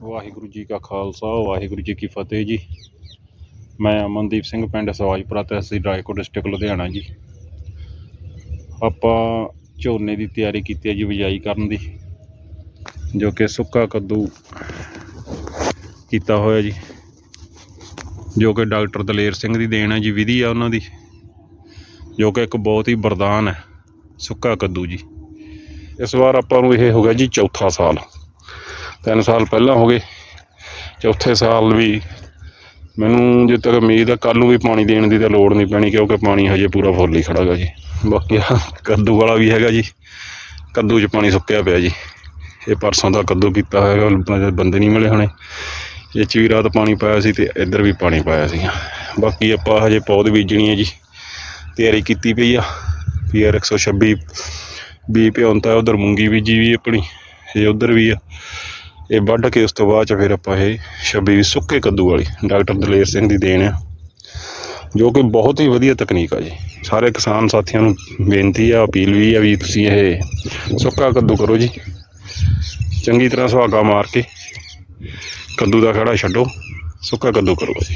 ਵਾਹਿਗੁਰੂ ਜੀ ਕਾ ਖਾਲਸਾ, ਵਾਹਿਗੁਰੂ ਜੀ ਕੀ ਫਤਿਹ ਜੀ। ਮੈਂ ਅਮਨਦੀਪ ਸਿੰਘ ਪਿੰਡ ਸਵਾਜਪੁਰਾ ਤਹਿਸੀਲ ਰਾਏਕੋਟ ਡਿਸਟ੍ਰਿਕਟ ਲੁਧਿਆਣਾ ਜੀ। ਆਪਾਂ ਝੋਨੇ ਦੀ ਤਿਆਰੀ ਕੀਤੀ ਹੈ ਜੀ ਬਿਜਾਈ ਕਰਨ ਦੀ, ਜੋ ਕਿ ਸੁੱਕਾ ਕੱਦੂ ਕੀਤਾ ਹੋਇਆ ਜੀ, ਜੋ ਕਿ ਡਾਕਟਰ ਦਲੇਰ ਸਿੰਘ ਦੀ ਦੇਣ ਹੈ ਜੀ, ਵਿਧੀ ਆ ਉਹਨਾਂ ਦੀ, ਜੋ ਕਿ ਇੱਕ ਬਹੁਤ ਹੀ ਵਰਦਾਨ ਹੈ ਸੁੱਕਾ ਕੱਦੂ ਜੀ। ਇਸ ਵਾਰ ਆਪਾਂ ਨੂੰ ਇਹ ਹੋ ਗਿਆ ਜੀ ਚੌਥਾ ਸਾਲ। ਤਿੰਨ ਸਾਲ ਪਹਿਲਾਂ ਹੋ ਗਏ। ਚੌਥੇ ਸਾਲ ਵੀ ਮੈਨੂੰ ਜਿੱਦ ਤੱਕ ਉਮੀਦ ਆ ਕੱਲ ਨੂੰ ਵੀ ਪਾਣੀ ਦੇਣ ਦੀ ਤਾਂ ਲੋੜ ਨਹੀਂ ਪੈਣੀ ਕਿਉਂਕਿ ਪਾਣੀ ਹਜੇ ਪੂਰਾ ਫੁੱਲ ਹੀ ਖੜਾ ਗਾ ਜੀ। ਬਾਕੀ ਆਹ ਕੱਦੂ ਵਾਲਾ ਵੀ ਹੈਗਾ ਜੀ। ਕੱਦੂ 'ਚ ਪਾਣੀ ਸੁੱਕਿਆ ਪਿਆ ਜੀ। ਇਹ ਪਰਸੋਂ ਦਾ ਕੱਦੂ ਕੀਤਾ ਹੋਇਆ ਬੰਦੇ ਨਹੀਂ ਮਿਲੇ ਹੋਣੇ। ਇਹ 'ਚ ਵੀ ਰਾਤ ਪਾਣੀ ਪਾਇਆ ਸੀ ਤੇ ਇੱਧਰ ਵੀ ਪਾਣੀ ਪਾਇਆ ਸੀ ਬਾਕੀ ਆਪਾਂ ਹਜੇ ਪੌਦ ਬੀਜਣੀ ਹੈ ਜੀ। ਤਿਆਰੀ ਕੀਤੀ ਪਈ ਆ। ਪੀਆਰ 126 ਬੀ ਭਿਉਂਤਾ, ਉਧਰ ਮੂੰਗੀ ਬੀਜੀ ਵੀ ਆਪਣੀ। ਇਹ ਉਧਰ ਵੀ ਆ। ਇਹ ਵੱਢ ਕੇ ਉਸ ਤੋਂ ਬਾਅਦ ਚ ਫਿਰ ਆਪਾਂ ਇਹ 26 ਸੁੱਕੇ ਕੱਦੂ ਵਾਲੀ, ਡਾਕਟਰ ਦਲੇਰ ਸਿੰਘ ਦੀ ਦੇਣ ਆ, ਜੋ ਕਿ ਬਹੁਤ ਹੀ ਵਧੀਆ ਤਕਨੀਕ ਆ ਜੀ। ਸਾਰੇ ਕਿਸਾਨ ਸਾਥੀਆਂ ਨੂੰ ਬੇਨਤੀ ਆ, ਅਪੀਲ ਵੀ ਆ ਵੀ ਤੁਸੀਂ ਇਹ ਸੁੱਕਾ ਕੱਦੂ ਕਰੋ ਜੀ। ਚੰਗੀ ਤਰ੍ਹਾਂ ਸੁਹਾਗਾ ਮਾਰ ਕੇ ਕੱਦੂ ਦਾ ਖੜਾ ਛੱਡੋ, ਸੁੱਕਾ ਕੱਦੂ ਕਰੋ ਜੀ।